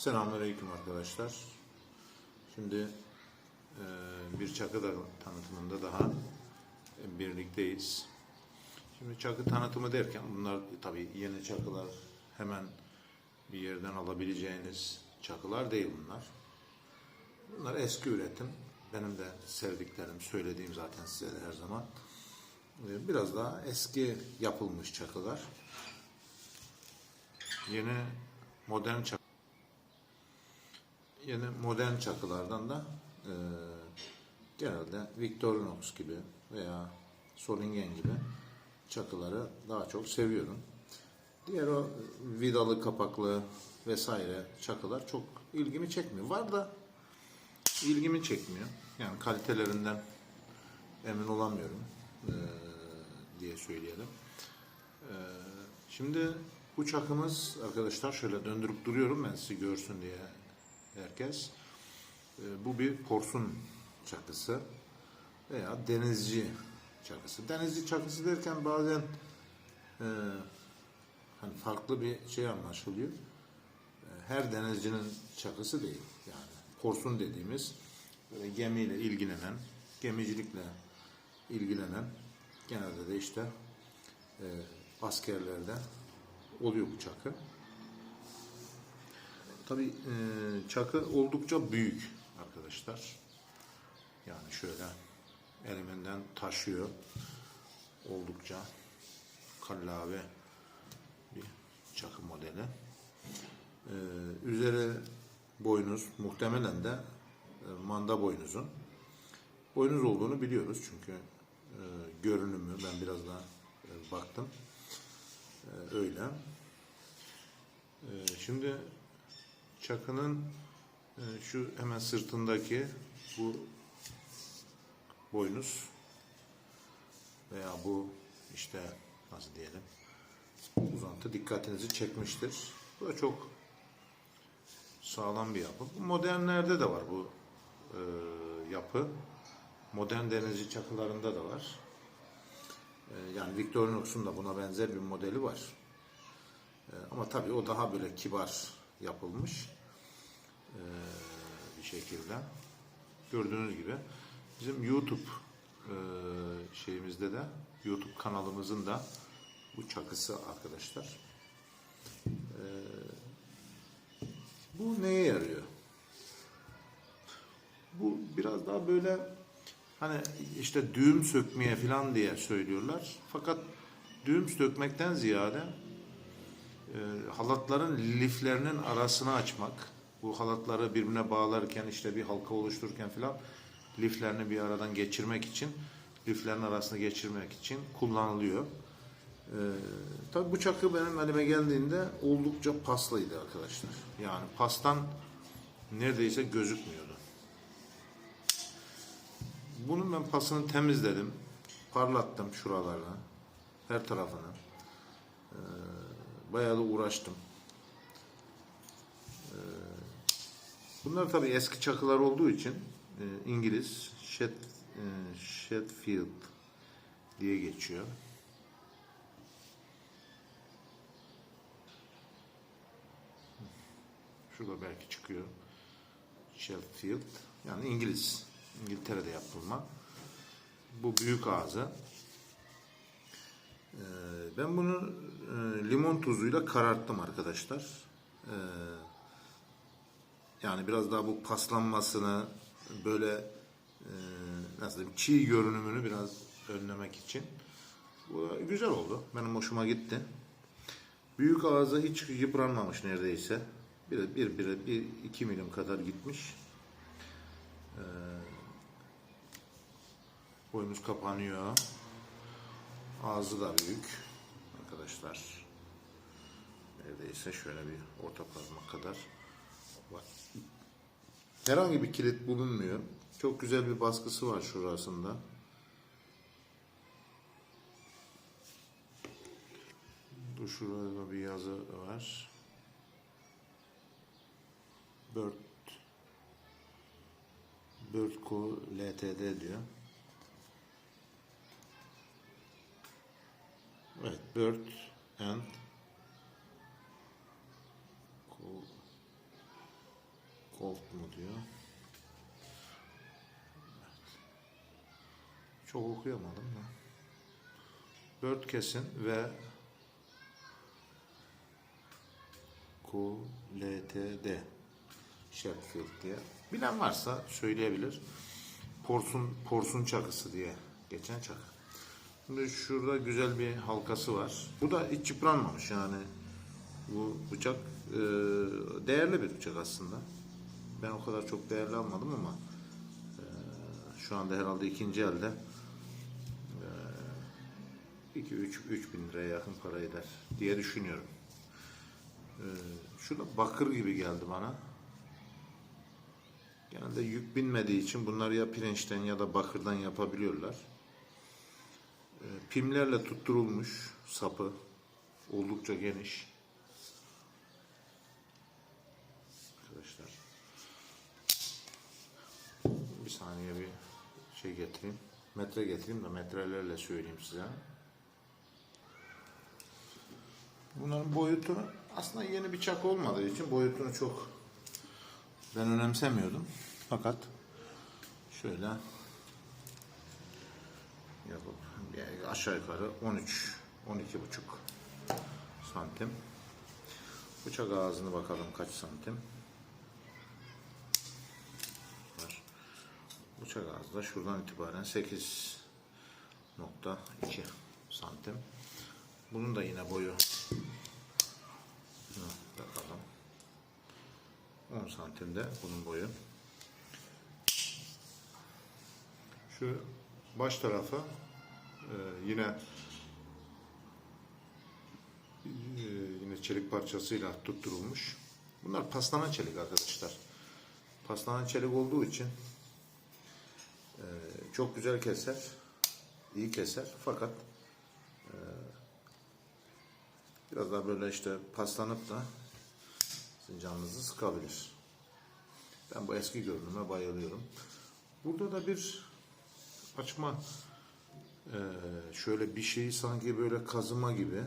Selamünaleyküm arkadaşlar. Şimdi e, bir çakı da tanıtımında daha birlikteyiz. Şimdi çakı tanıtımı derken bunlar tabii yeni çakılar hemen bir yerden alabileceğiniz çakılar değil bunlar. Bunlar eski üretim. Benim de sevdiklerim, söylediğim zaten size de her zaman. E, Biraz daha eski yapılmış çakılar. Yeni modern çakı Yeni modern çakılardan da e, genelde Victorinox gibi veya Solingen gibi çakıları daha çok seviyorum. Diğer o vidalı kapaklı vesaire çakılar çok ilgimi çekmiyor. Var da ilgimi çekmiyor. Yani kalitelerinden emin olamıyorum e, diye söyleyelim. E, şimdi bu çakımız arkadaşlar şöyle döndürüp duruyorum ben sizi görsün diye herkes. E, bu bir porsun çakısı veya denizci çakısı. Denizci çakısı derken bazen e, hani farklı bir şey anlaşılıyor. E, her denizcinin çakısı değil. Yani porsun dediğimiz böyle gemiyle ilgilenen, gemicilikle ilgilenen genelde de işte e, askerlerde oluyor bu çakı. Tabii e, çakı oldukça büyük arkadaşlar. Yani şöyle eliminden taşıyor. Oldukça kallavi bir çakı modeli. E, üzeri boynuz muhtemelen de e, manda boynuzun. Boynuz olduğunu biliyoruz çünkü e, görünümü ben biraz daha e, baktım. E, öyle. E, şimdi Çakının e, şu hemen sırtındaki bu boynuz veya bu işte nasıl diyelim uzantı dikkatinizi çekmiştir. Bu da çok sağlam bir yapı. Bu modernlerde de var bu e, yapı. Modern denizci çakılarında da var. E, yani Victorinox'un da buna benzer bir modeli var. E, ama tabii o daha böyle kibar yapılmış şekilde. Gördüğünüz gibi bizim YouTube e, şeyimizde de YouTube kanalımızın da bu çakısı arkadaşlar. E, bu neye yarıyor? Bu biraz daha böyle hani işte düğüm sökmeye falan diye söylüyorlar. Fakat düğüm sökmekten ziyade e, halatların liflerinin arasını açmak, bu halatları birbirine bağlarken işte bir halka oluştururken filan liflerini bir aradan geçirmek için, liflerin arasını geçirmek için kullanılıyor. E, tabii bu çakı benim elime geldiğinde oldukça paslıydı arkadaşlar. Yani pastan neredeyse gözükmüyordu. Bunun ben pasını temizledim, parlattım şuralarını, her tarafını. Bayağı da uğraştım. Bunlar tabii eski çakılar olduğu için e, İngiliz Shet, e, Shetfield diye geçiyor. Şurada belki çıkıyor. Sheffield. Yani İngiliz. İngiltere'de yapılma. Bu büyük ağzı. Ee, Ben bunu e, limon tuzuyla kararttım arkadaşlar. Yani biraz daha bu paslanmasını böyle e, nasıl diyeyim çiğ görünümünü biraz önlemek için. Bu güzel oldu. Benim hoşuma gitti. Büyük ağzı hiç yıpranmamış neredeyse. Bir, bir, bir, bir iki milim kadar gitmiş. Ee, boynuz kapanıyor. Ağzı da büyük arkadaşlar. Neredeyse şöyle bir orta parmak kadar Herhangi bir kilit bulunmuyor. Çok güzel bir baskısı var şurasında. Dur şurada bir yazı var. Bird Birdco LTD diyor. Evet, Bird and Gold mu diyor. Evet. Çok okuyamadım da. Dört kesin ve QLTD Sheffield diye. Bilen varsa söyleyebilir. Porsun porsun çakısı diye geçen çakı. Şimdi şurada güzel bir halkası var. Bu da hiç yıpranmamış yani. Bu bıçak e, değerli bir bıçak aslında. Ben o kadar çok değerli almadım ama e, şu anda herhalde ikinci elde 2 3 3 bin liraya yakın para eder diye düşünüyorum. Ee, şurada bakır gibi geldi bana. Genelde yük binmediği için bunları ya pirinçten ya da bakırdan yapabiliyorlar. Ee, pimlerle tutturulmuş sapı oldukça geniş. Arkadaşlar. Bir saniye bir şey getireyim. Metre getireyim de metrelerle söyleyeyim size. Bunların boyutu aslında yeni bir çak olmadığı için boyutunu çok ben önemsemiyordum. Fakat şöyle yapıp yani aşağı yukarı 13 12 buçuk santim. Bıçak ağzını bakalım kaç santim. Bıçak ağzı da şuradan itibaren 8.2 santim. Bunun da yine boyu bakalım. 10 santimde bunun boyu. Şu baş tarafa e, yine e, yine çelik parçasıyla tutturulmuş. Bunlar paslama çelik arkadaşlar. Paslama çelik olduğu için çok güzel keser, iyi keser fakat Biraz daha böyle işte paslanıp da sizin sıkabilir. Ben bu eski görünüme bayılıyorum. Burada da bir açma eee, şöyle bir şeyi sanki böyle kazıma gibi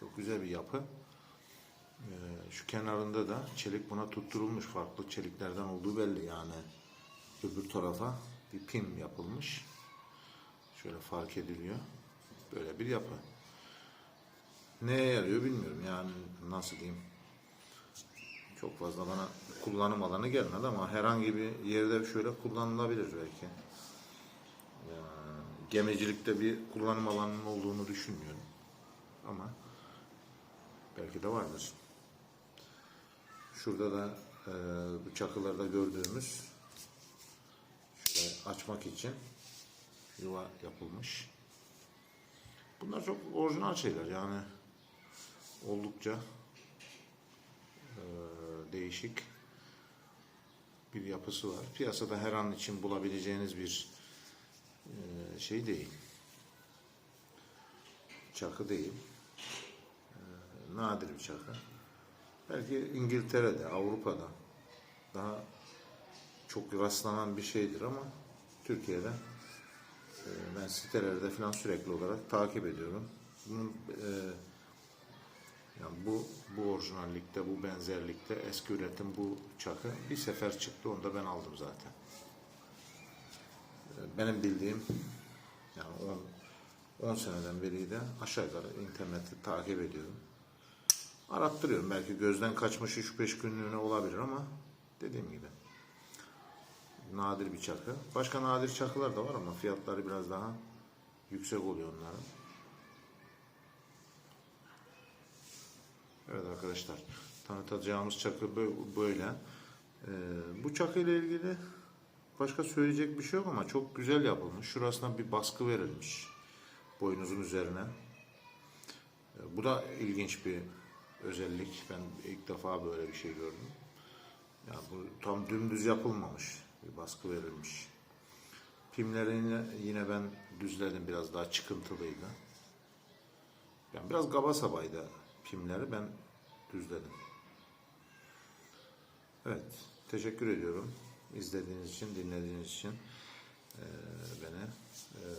çok güzel bir yapı. Eee, şu kenarında da çelik buna tutturulmuş. Farklı çeliklerden olduğu belli yani. Öbür tarafa bir pim yapılmış. Şöyle fark ediliyor. Böyle bir yapı. Neye yarıyor bilmiyorum yani nasıl diyeyim. Çok fazla bana kullanım alanı gelmedi ama herhangi bir yerde şöyle kullanılabilir belki. Yani gemicilikte bir kullanım alanının olduğunu düşünmüyorum. Ama belki de vardır. Şurada da e, bu çakılarda gördüğümüz açmak için yuva yapılmış. Bunlar çok orijinal şeyler yani oldukça e, değişik bir yapısı var. Piyasada her an için bulabileceğiniz bir e, şey değil. Çakı değil. E, nadir bir çakı. Belki İngiltere'de, Avrupa'da daha çok rastlanan bir şeydir ama Türkiye'de e, ben sitelerde falan sürekli olarak takip ediyorum. Bunun e, yani bu bu orijinallikte, bu benzerlikte eski üretim bu çakı bir sefer çıktı. Onu da ben aldım zaten. E, Benim bildiğim yani 10 10 seneden beri de aşağı yukarı interneti takip ediyorum. Arattırıyorum. Belki gözden kaçmış 3-5 günlüğüne olabilir ama dediğim gibi nadir bir çakı. Başka nadir çakılar da var ama fiyatları biraz daha yüksek oluyor onların. Evet arkadaşlar tanıtacağımız çakı bö- böyle. Ee, bu çakı ile ilgili başka söyleyecek bir şey yok ama çok güzel yapılmış. Şurasına bir baskı verilmiş boynuzun üzerine. Ee, bu da ilginç bir özellik. Ben ilk defa böyle bir şey gördüm. Yani bu tam dümdüz yapılmamış. Baskı verilmiş. Pimlerini yine ben düzledim biraz daha çıkıntılıydı. Yani biraz kaba sabaydı pimleri ben düzledim. Evet, teşekkür ediyorum izlediğiniz için, dinlediğiniz için eee, beni. Eee,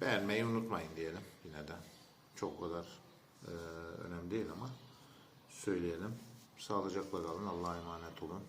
beğenmeyi unutmayın diyelim yine de. Çok kadar eee, önemli değil ama söyleyelim. Sağlıcakla kalın. Allah'a emanet olun.